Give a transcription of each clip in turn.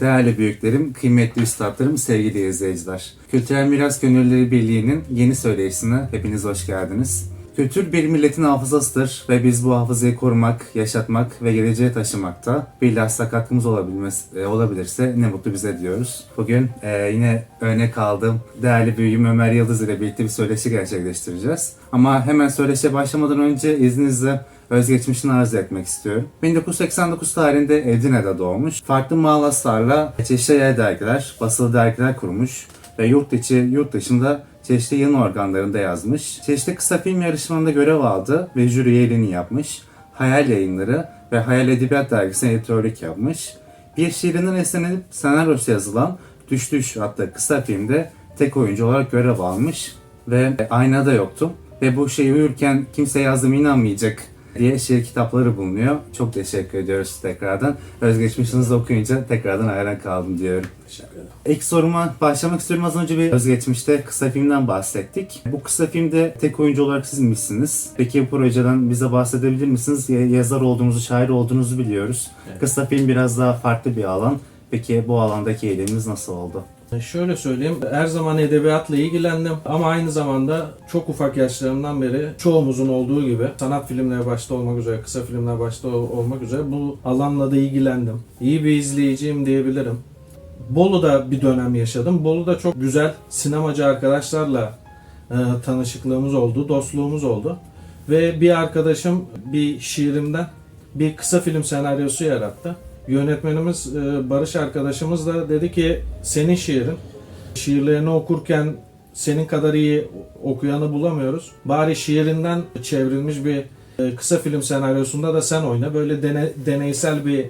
Değerli büyüklerim, kıymetli üstadlarım, sevgili izleyiciler. Kültürel Miras Gönüllüleri Birliği'nin yeni söyleşisine hepiniz hoş geldiniz. Kültür bir milletin hafızasıdır ve biz bu hafızayı korumak, yaşatmak ve geleceğe taşımakta bilhassa katkımız olabilmesi, e, olabilirse ne mutlu bize diyoruz. Bugün e, yine örnek aldığım değerli büyüğüm Ömer Yıldız ile birlikte bir söyleşi gerçekleştireceğiz. Ama hemen söyleşiye başlamadan önce izninizle özgeçmişini arz etmek istiyorum. 1989 tarihinde Edirne'de doğmuş. Farklı mahlaslarla çeşitli yer dergiler, basılı dergiler kurmuş ve yurt içi, yurt dışında çeşitli yayın organlarında yazmış. Çeşitli kısa film yarışmalarında görev aldı ve jüri üyeliğini yapmış. Hayal yayınları ve Hayal Edebiyat dergisine editörlük yapmış. Bir şiirinden esinlenip senaryosu yazılan Düş Düş adlı kısa filmde tek oyuncu olarak görev almış ve aynada yoktum. Ve bu şeyi uyurken kimse yazdığıma inanmayacak diye şiir kitapları bulunuyor. Çok teşekkür ediyoruz tekrardan. Özgeçmişinizi okuyunca tekrardan hayran kaldım diyorum. Teşekkür ederim. İlk soruma başlamak istiyorum. Az önce bir özgeçmişte kısa filmden bahsettik. Bu kısa filmde tek oyuncu olarak sizmişsiniz. Peki bu projeden bize bahsedebilir misiniz? Ya- Yazar olduğunuzu, şair olduğunuzu biliyoruz. Evet. Kısa film biraz daha farklı bir alan. Peki bu alandaki eğiliminiz nasıl oldu? E, Şöyle söyleyeyim, her zaman edebiyatla ilgilendim ama aynı zamanda çok ufak yaşlarımdan beri çoğumuzun olduğu gibi sanat filmleri başta olmak üzere, kısa filmler başta ol- olmak üzere bu alanla da ilgilendim. İyi bir izleyiciyim diyebilirim. Bolu'da bir dönem yaşadım. Bolu'da çok güzel sinemacı arkadaşlarla e, tanışıklığımız oldu, dostluğumuz oldu. Ve bir arkadaşım bir şiirimden bir kısa film senaryosu yarattı. Yönetmenimiz e, Barış arkadaşımız da dedi ki senin şiirin şiirlerini okurken senin kadar iyi okuyanı bulamıyoruz. Bari şiirinden çevrilmiş bir e, kısa film senaryosunda da sen oyna. Böyle dene- deneysel bir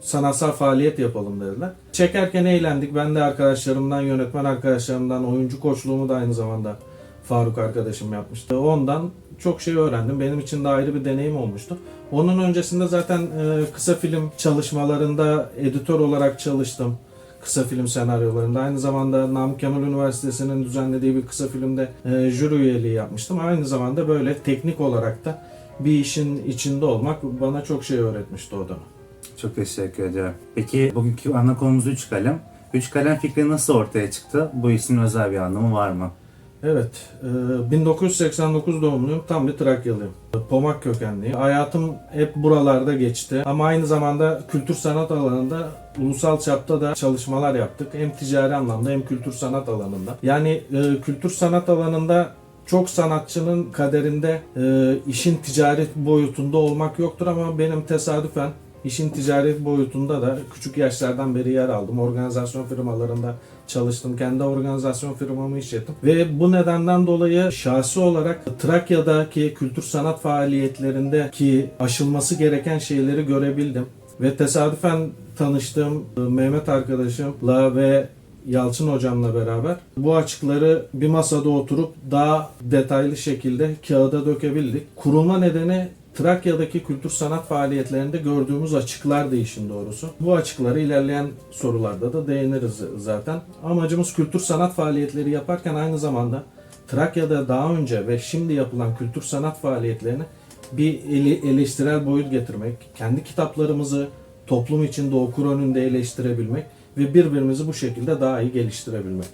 sanatsal faaliyet yapalım dediler. Çekerken eğlendik. Ben de arkadaşlarımdan, yönetmen arkadaşlarımdan, oyuncu koçluğumu da aynı zamanda Faruk arkadaşım yapmıştı. Ondan çok şey öğrendim. Benim için de ayrı bir deneyim olmuştu. Onun öncesinde zaten e, kısa film çalışmalarında editör olarak çalıştım. Kısa film senaryolarında. Aynı zamanda Namık Kemal Üniversitesi'nin düzenlediği bir kısa filmde e, jüri üyeliği yapmıştım. Aynı zamanda böyle teknik olarak da bir işin içinde olmak bana çok şey öğretmişti o dönem. Çok teşekkür ederim. Peki bugünkü ana konumuz Üç Kalem. Üç Kalem fikri nasıl ortaya çıktı? Bu ismin özel bir anlamı var mı? Evet, e, 1989 doğumluyum, tam bir Trakyalıyım. Pomak kökenliyim. Hayatım hep buralarda geçti ama aynı zamanda kültür sanat alanında ulusal çapta da çalışmalar yaptık. Hem ticari anlamda hem kültür sanat alanında. Yani e, kültür sanat alanında çok sanatçının kaderinde e, işin ticari boyutunda olmak yoktur ama benim tesadüfen işin ticari boyutunda da küçük yaşlardan beri yer aldım. Organizasyon firmalarında çalıştım. Kendi organizasyon firmamı işlettim. Ve bu nedenden dolayı şahsi olarak Trakya'daki kültür sanat faaliyetlerindeki aşılması gereken şeyleri görebildim. Ve tesadüfen tanıştığım e, Mehmet arkadaşımla ve Yalçın hocamla beraber bu açıkları bir masada oturup daha detaylı şekilde kağıda dökebildik. Kurulma nedeni Trakya'daki kültür sanat faaliyetlerinde gördüğümüz açıklar işin doğrusu. Bu açıkları ilerleyen sorularda da değiniriz zaten. Amacımız kültür sanat faaliyetleri yaparken aynı zamanda Trakya'da daha önce ve şimdi yapılan kültür sanat faaliyetlerini bir ele- eleştirel boyut getirmek, kendi kitaplarımızı toplum içinde okur önünde eleştirebilmek ve birbirimizi bu şekilde daha iyi geliştirebilmek.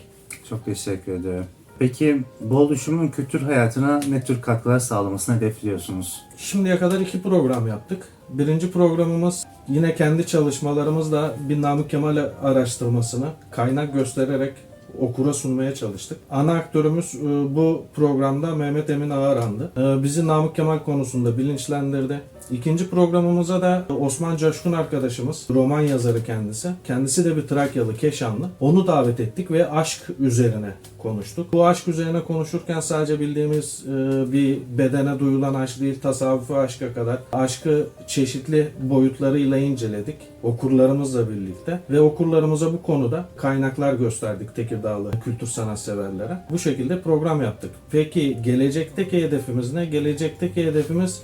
Çok teşekkür ederim. Peki bu oluşumun kültür hayatına ne tür katkılar sağlamasını hedefliyorsunuz? Şimdiye kadar iki program yaptık. Birinci programımız yine kendi çalışmalarımızla bir Namık Kemal araştırmasını kaynak göstererek okura sunmaya çalıştık. Ana aktörümüz e, bu programda Mehmet Emin Ağaran'dı. E, Bizi Namık Kemal konusunda bilinçlendirdi. İkinci programımıza da Osman Coşkun arkadaşımız, roman yazarı kendisi. Kendisi de bir Trakyalı, Keşanlı. Onu davet ettik ve aşk üzerine konuştuk. Bu aşk üzerine konuşurken sadece bildiğimiz e, bir bedene duyulan aşk değil, tasavvufi aşka kadar aşkı çeşitli boyutlarıyla inceledik okurlarımızla birlikte ve okurlarımıza bu konuda kaynaklar gösterdik Tekirdağlı kültür sanatseverlere. Bu şekilde program yaptık. Peki gelecekteki hedefimiz ne? Gelecekteki hedefimiz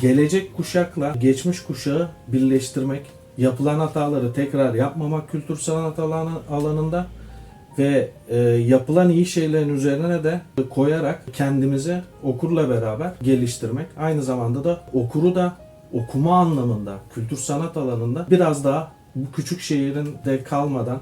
gelecek kuşakla geçmiş kuşağı birleştirmek, yapılan hataları tekrar yapmamak kültür sanat alanı, alanında ve e, yapılan iyi şeylerin üzerine de koyarak kendimizi okurla beraber geliştirmek. Aynı zamanda da okuru da okuma anlamında, kültür sanat alanında biraz daha bu küçük şehirinde kalmadan,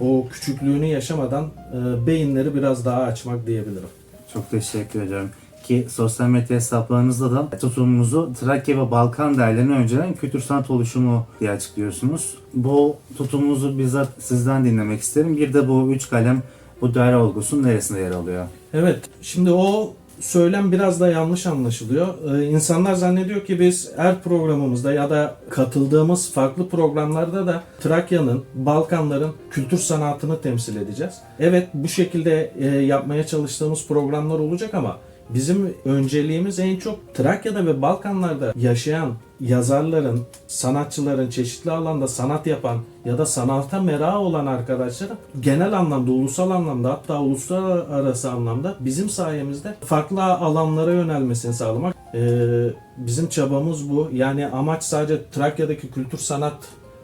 o küçüklüğünü yaşamadan e, beyinleri biraz daha açmak diyebilirim. Çok teşekkür ederim. Ki sosyal medya hesaplarınızda da tutumunuzu Trakya ve Balkan değerlerini öncelen kültür sanat oluşumu diye açıklıyorsunuz. Bu tutumunuzu bizzat sizden dinlemek isterim. Bir de bu üç kalem bu değer olgusunun neresinde yer alıyor? Evet, şimdi o söylem biraz da yanlış anlaşılıyor. Ee, insanlar zannediyor ki biz her programımızda ya da katıldığımız farklı programlarda da Trakya'nın, Balkanların kültür sanatını temsil edeceğiz. Evet, bu şekilde e, yapmaya çalıştığımız programlar olacak ama bizim önceliğimiz en çok Trakya'da ve Balkanlarda yaşayan yazarların, sanatçıların, çeşitli alanda sanat yapan ya da sanata merak olan arkadaşların genel anlamda, ulusal anlamda hatta uluslararası anlamda bizim sayemizde farklı alanlara yönelmesini sağlamak. Ee, bizim çabamız bu. Yani amaç sadece Trakya'daki kültür sanat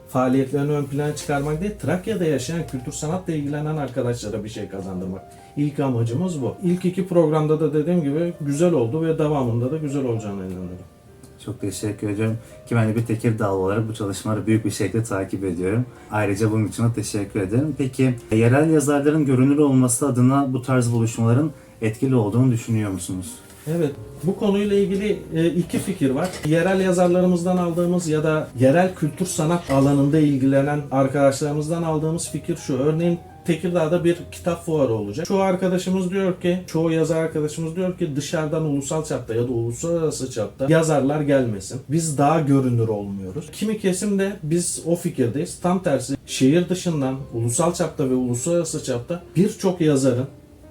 faaliyetlerini ön plana çıkarmak değil, Trakya'da yaşayan kültür sanatla ilgilenen arkadaşlara bir şey kazandırmak. İlk amacımız bu. İlk iki programda da dediğim gibi güzel oldu ve devamında da güzel olacağına inanıyorum. Çok teşekkür ediyorum. Ki ben de bir Tekirdağlı olarak bu çalışmaları büyük bir şekilde takip ediyorum. Ayrıca bunun için de teşekkür ederim. Peki yerel yazarların görünür olması adına bu tarz buluşmaların etkili olduğunu düşünüyor musunuz? Evet, bu konuyla ilgili e, iki fikir var. Yerel yazarlarımızdan aldığımız ya da yerel kültür sanat alanında ilgilenen arkadaşlarımızdan aldığımız fikir şu. Örneğin Tekirdağ'da bir kitap fuarı olacak. Çoğu arkadaşımız diyor ki, çoğu yazar arkadaşımız diyor ki dışarıdan ulusal çapta ya da uluslararası çapta yazarlar gelmesin. Biz daha görünür olmuyoruz. Kimi kesim de biz o fikirdeyiz. Tam tersi şehir dışından ulusal çapta ve uluslararası çapta birçok yazarın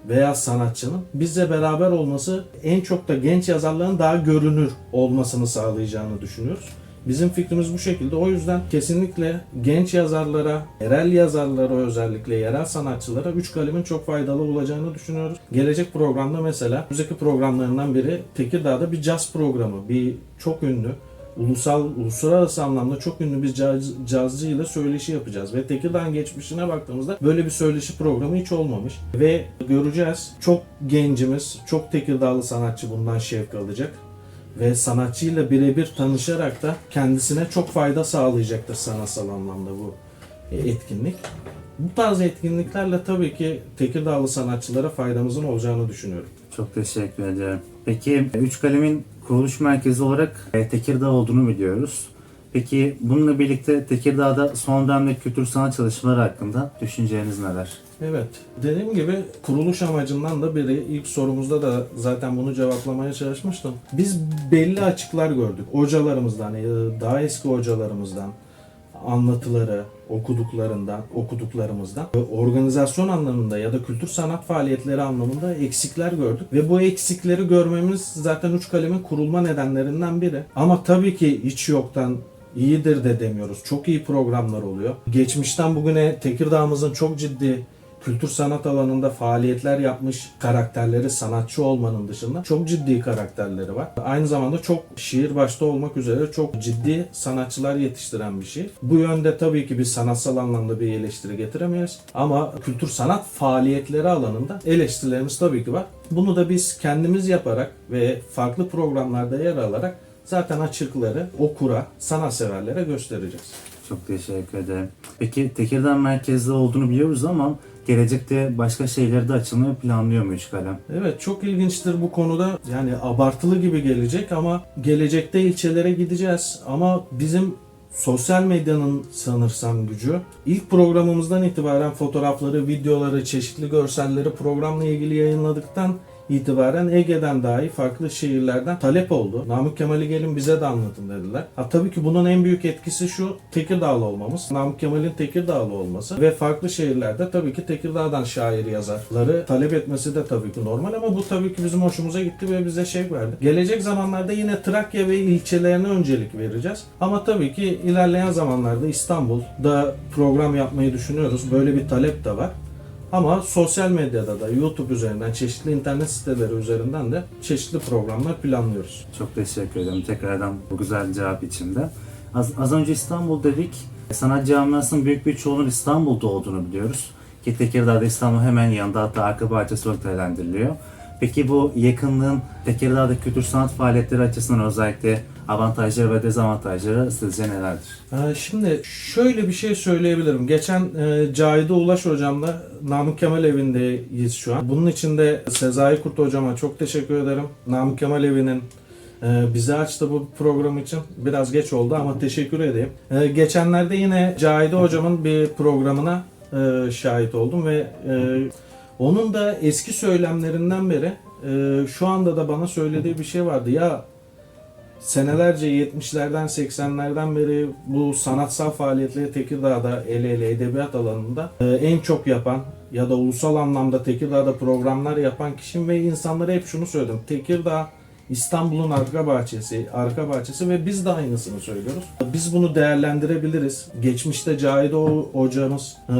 veya sanatçının bizle beraber olması en çok da genç yazarların daha görünür olmasını sağlayacağını düşünüyoruz. Bizim fikrimiz bu şekilde. O yüzden kesinlikle genç yazarlara, yerel yazarlara özellikle yerel sanatçılara üç kalemin çok faydalı olacağını düşünüyoruz. Gelecek programda mesela müzik programlarından biri Tekirdağ'da bir caz programı. Bir çok ünlü ulusal, uluslararası anlamda çok ünlü bir caz, cazcıyla söyleşi yapacağız. Ve Tekirdağ'ın geçmişine baktığımızda böyle bir söyleşi programı hiç olmamış. Ve göreceğiz çok gencimiz, çok Tekirdağlı sanatçı bundan şevk alacak. Ve sanatçıyla birebir tanışarak da kendisine çok fayda sağlayacaktır sanatsal anlamda bu etkinlik. Bu tarz etkinliklerle tabii ki Tekirdağlı sanatçılara faydamızın olacağını düşünüyorum. Çok teşekkür ederim. Peki Üç Kalem'in kuruluş merkezi olarak e, Tekirdağ olduğunu biliyoruz. Peki bununla birlikte Tekirdağ'da son dönemde kültür sanat çalışmaları hakkında düşünceleriniz neler? Evet. Dediğim gibi kuruluş amacından da biri ilk sorumuzda da zaten bunu cevaplamaya çalışmıştım. Biz belli açıklar gördük. Hocalarımızdan, e, daha eski hocalarımızdan, anlatıları, okuduklarından, okuduklarımızdan ve organizasyon anlamında ya da kültür sanat faaliyetleri anlamında eksikler gördük. Ve bu eksikleri görmemiz zaten Üç Kalem'in kurulma nedenlerinden biri. Ama tabii ki hiç yoktan iyidir de demiyoruz. Çok iyi programlar oluyor. Geçmişten bugüne Tekirdağ'ımızın çok ciddi kültür sanat alanında faaliyetler yapmış karakterleri sanatçı olmanın dışında çok ciddi karakterleri var. Aynı zamanda çok şiir başta olmak üzere çok ciddi sanatçılar yetiştiren bir şey. Bu yönde tabii ki bir sanatsal anlamda bir eleştiri getiremeyiz. Ama kültür sanat faaliyetleri alanında eleştirilerimiz tabii ki var. Bunu da biz kendimiz yaparak ve farklı programlarda yer alarak zaten açıkları okura, sanatseverlere göstereceğiz. Çok teşekkür ederim. Peki Tekirdağ merkezde olduğunu biliyoruz ama gelecekte başka şeyleri de açılmayı planlıyor mu Üç Kalem? Evet çok ilginçtir bu konuda. Yani abartılı gibi gelecek ama gelecekte ilçelere gideceğiz. Ama bizim sosyal medyanın sanırsam gücü ilk programımızdan itibaren fotoğrafları, videoları, çeşitli görselleri programla ilgili yayınladıktan itibaren Ege'den dahi farklı şehirlerden talep oldu. Namık Kemal'i gelin bize de anlatın dediler. Ha, tabii ki bunun en büyük etkisi şu Tekirdağlı olmamız. Namık Kemal'in Tekirdağlı olması ve farklı şehirlerde tabii ki Tekirdağ'dan şair yazarları talep etmesi de tabii ki normal ama bu tabii ki bizim hoşumuza gitti ve bize şey verdi. Gelecek zamanlarda yine Trakya ve ilçelerine öncelik vereceğiz. Ama tabii ki ilerleyen zamanlarda İstanbul'da program yapmayı düşünüyoruz. Böyle bir talep de var. Ama sosyal medyada da YouTube üzerinden, çeşitli internet siteleri üzerinden de çeşitli programlar planlıyoruz. Çok teşekkür ederim tekrardan bu güzel cevap için de. Az, az önce İstanbul dedik. Sanat camiasının büyük bir çoğunun İstanbul'da olduğunu biliyoruz. Ki Tekirdağ'da İstanbul hemen yanında hatta arka bahçesi olarak değerlendiriliyor. Peki bu yakınlığın Tekirdağ'da kültür sanat faaliyetleri açısından özellikle avantajları ve dezavantajları sizce nelerdir? Ee, Şimdi şöyle bir şey söyleyebilirim. Geçen e, Cahide Ulaş hocamla Namık Kemal evindeyiz şu an. Bunun için de Sezai Kurt hocama çok teşekkür ederim. Namık Kemal evinin e, bize açtı bu program için. Biraz geç oldu ama teşekkür edeyim. E, geçenlerde yine Cahide hocamın bir programına şahit oldum ve onun da eski söylemlerinden beri şu anda da bana söylediği bir şey vardı. Ya senelerce 70'lerden 80'lerden beri bu sanatsal faaliyetleri Tekirdağ'da el ele edebiyat alanında e, en çok yapan ya da ulusal anlamda Tekirdağ'da programlar yapan kişiyim ve insanlara hep şunu söyledim. Tekirdağ İstanbul'un arka bahçesi, arka bahçesi ve biz de aynısını söylüyoruz. Biz bunu değerlendirebiliriz. Geçmişte Cahide hocamız e,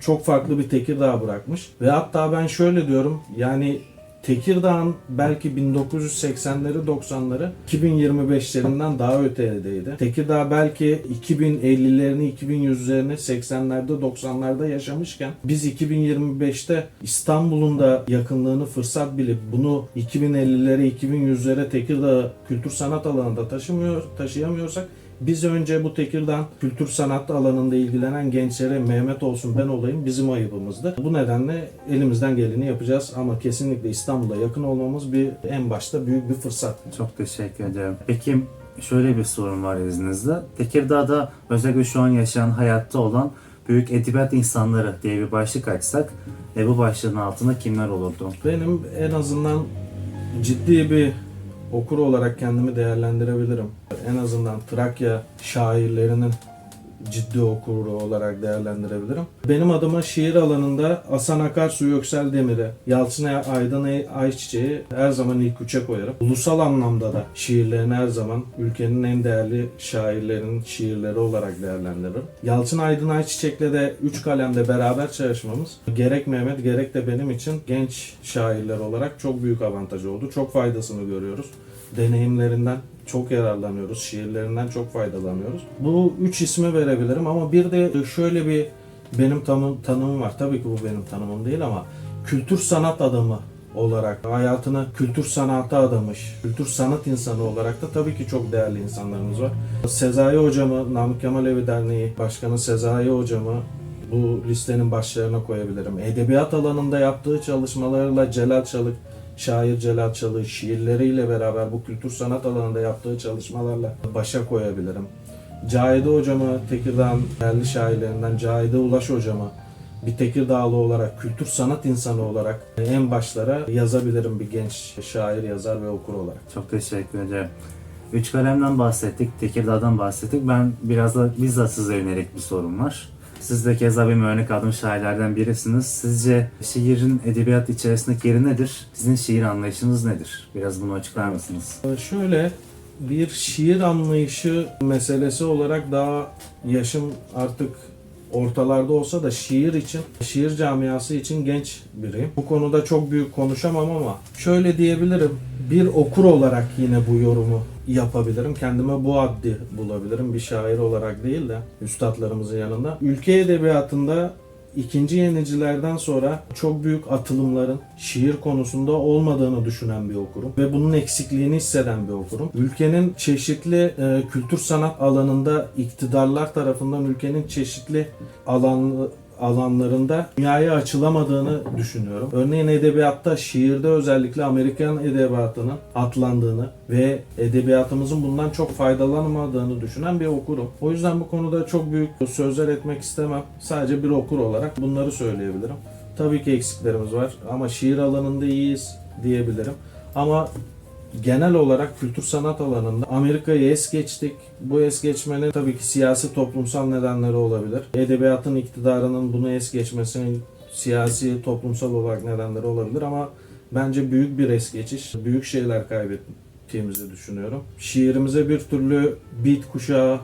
çok farklı bir Tekirdağ bırakmış ve hatta ben şöyle diyorum yani Tekirdağ'ın belki 1980'leri 90'ları 2025'lerinden daha ötedeydi. Tekirdağ belki 2050'lerini 2100'lerini 80'lerde 90'larda yaşamışken biz 2025'te İstanbul'un da yakınlığını fırsat bilip bunu 2050'lere 2100'lere Tekirdağ kültür sanat alanında taşımıyor taşıyamıyorsak biz önce bu Tekirdağ kültür sanat alanında ilgilenen gençlere Mehmet olsun ben olayım bizim ayıbımızdı. Bu nedenle elimizden geleni yapacağız ama kesinlikle İstanbul'a yakın olmamız bir en başta büyük bir fırsat. Çok teşekkür ederim. Peki şöyle bir sorun var izninizle. Tekirdağ'da özellikle şu an yaşayan hayatta olan büyük edebiyat insanları diye bir başlık açsak e, bu başlığın altında kimler olurdu? Benim en azından ciddi bir okur olarak kendimi değerlendirebilirim. En azından Trakya şairlerinin ciddi okuru olarak değerlendirebilirim. Benim adıma şiir alanında Hasan Akarsu Göksel Demir'i, Yalçın Aydın Ayçiçeği her zaman ilk üçe koyarım. Ulusal anlamda da şiirlerini her zaman ülkenin en değerli şairlerinin şiirleri olarak değerlendiririm. Yalçın Aydın Ayçiçek'le de üç kalemde beraber çalışmamız gerek Mehmet gerek de benim için genç şairler olarak çok büyük avantaj oldu. Çok faydasını görüyoruz. Deneyimlerinden çok yararlanıyoruz. Şiirlerinden çok faydalanıyoruz. Bu üç ismi verebilirim ama bir de şöyle bir benim tanım, tanımım var. Tabii ki bu benim tanımım değil ama kültür sanat adamı olarak hayatını kültür sanata adamış, kültür sanat insanı olarak da tabii ki çok değerli insanlarımız var. Sezai hocamı, Namık Kemal Evi Derneği Başkanı Sezai hocamı bu listenin başlarına koyabilirim. Edebiyat alanında yaptığı çalışmalarla Celal Çalık, şair Celal Çalık şiirleriyle beraber bu kültür sanat alanında yaptığı çalışmalarla başa koyabilirim. Cahide hocamı Tekirdağ'ın değerli şairlerinden Cahide Ulaş hocamı bir Tekirdağlı olarak, kültür sanat insanı olarak en başlara yazabilirim bir genç şair, yazar ve okur olarak. Çok teşekkür ederim. Üç kalemden bahsettik, Tekirdağ'dan bahsettik. Ben biraz da bizzat size yönelik bir sorum var. Siz de keza benim örnek aldığım şairlerden birisiniz. Sizce şiirin edebiyat içerisindeki yeri nedir? Sizin şiir anlayışınız nedir? Biraz bunu açıklar mısınız? Ee, Şöyle bir şiir anlayışı meselesi olarak daha yaşım artık ortalarda olsa da şiir için, şiir camiası için genç biriyim. Bu konuda çok büyük konuşamam ama şöyle diyebilirim. Bir okur olarak yine bu yorumu yapabilirim. Kendime bu addi bulabilirim. Bir şair olarak değil de üstadlarımızın yanında. Ülke edebiyatında İkinci yenicilerden sonra çok büyük atılımların şiir konusunda olmadığını düşünen bir okurum ve bunun eksikliğini hisseden bir okurum. Ülkenin çeşitli e, kültür sanat alanında iktidarlar tarafından ülkenin çeşitli alan alanlarında dünyaya açılamadığını düşünüyorum. Örneğin edebiyatta, şiirde özellikle Amerikan edebiyatının atlandığını ve edebiyatımızın bundan çok faydalanamadığını düşünen bir okurum. O yüzden bu konuda çok büyük sözler etmek istemem. Sadece bir okur olarak bunları söyleyebilirim. Tabii ki eksiklerimiz var ama şiir alanında iyiyiz diyebilirim. Ama genel olarak kültür sanat alanında Amerika'yı es geçtik. Bu es geçmenin tabii ki siyasi toplumsal nedenleri olabilir. Edebiyatın iktidarının bunu es geçmesinin siyasi toplumsal olarak nedenleri olabilir ama bence büyük bir es geçiş. Büyük şeyler kaybettiğimizi düşünüyorum. Şiirimize bir türlü beat kuşağı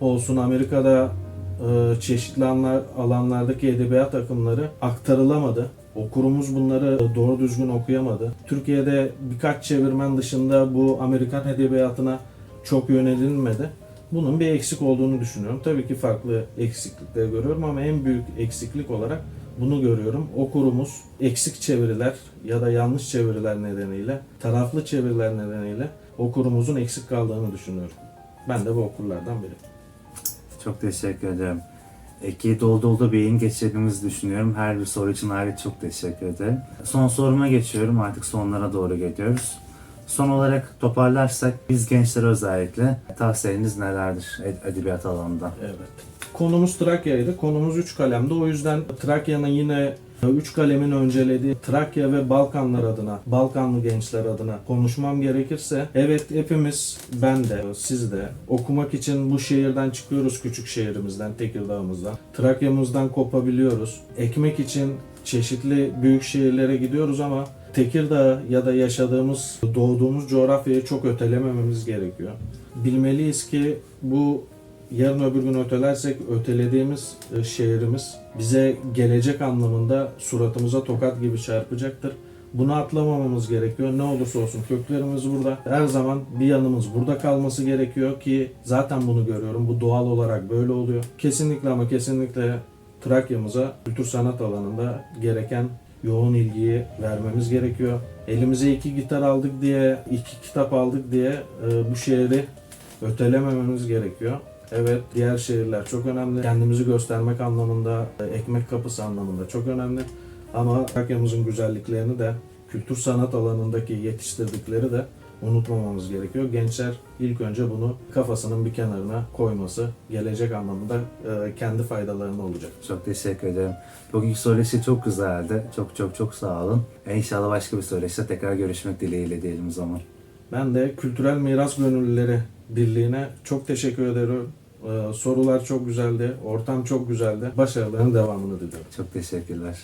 olsun Amerika'da e, çeşitli anlar, alanlardaki edebiyat akımları aktarılamadı. Okurumuz bunları doğru düzgün okuyamadı. Türkiye'de birkaç çevirmen dışında bu Amerikan edebiyatına çok yönelilmedi. Bunun bir eksik olduğunu düşünüyorum. Tabii ki farklı eksiklikler görüyorum ama en büyük eksiklik olarak bunu görüyorum. Okurumuz eksik çeviriler ya da yanlış çeviriler nedeniyle, taraflı çeviriler nedeniyle okurumuzun eksik kaldığını düşünüyorum. Ben de bu okurlardan biri. Çok teşekkür ederim. Eki dolu dolu yayın geçirdiğimizi düşünüyorum. Her bir soru için ayrı çok teşekkür ederim. Son soruma geçiyorum. Artık sonlara doğru geliyoruz. Son olarak toparlarsak biz gençlere özellikle tavsiyeleriniz nelerdir ed- edebiyat alanında? Evet. Konumuz Trakya'ydı. Konumuz üç kalemdi. O yüzden Trakya'nın yine üç kalemin öncelediği Trakya ve Balkanlar adına, Balkanlı gençler adına konuşmam gerekirse evet hepimiz ben de siz de okumak için bu şehirden çıkıyoruz küçük şehrimizden, Tekirdağ'ımızdan. Trakya'mızdan kopabiliyoruz. Ekmek için çeşitli büyük şehirlere gidiyoruz ama Tekirdağ ya da yaşadığımız, doğduğumuz coğrafyayı çok ötelemememiz gerekiyor. Bilmeliyiz ki bu yarın öbür gün ötelersek ötelediğimiz e, şehrimiz bize gelecek anlamında suratımıza tokat gibi çarpacaktır. Bunu atlamamamız gerekiyor. Ne olursa olsun köklerimiz burada. Her zaman bir yanımız burada kalması gerekiyor ki zaten bunu görüyorum. Bu doğal olarak böyle oluyor. Kesinlikle ama kesinlikle Trakya'mıza kültür sanat alanında gereken yoğun ilgiyi vermemiz gerekiyor. Elimize iki gitar aldık diye, iki kitap aldık diye e, bu şehri ötelemememiz gerekiyor. Evet diğer şehirler çok önemli. Kendimizi göstermek anlamında, e, ekmek kapısı anlamında çok önemli. Ama Trakya'mızın güzelliklerini de kültür sanat alanındaki yetiştirdikleri de unutmamamız gerekiyor. Gençler ilk önce bunu kafasının bir kenarına koyması gelecek anlamında e, kendi faydalarına olacak. Çok teşekkür ederim. Bugünkü söyleşi çok güzeldi. Çok çok çok sağ olun. İnşallah başka bir söyleşte tekrar görüşmek dileğiyle diyelim o zaman. Ben de Kültürel Miras Gönüllüleri Birliği'ne çok teşekkür ederim. Ee, sorular çok güzeldi, ortam çok güzeldi. Başarıların devamını diliyorum. Çok teşekkürler.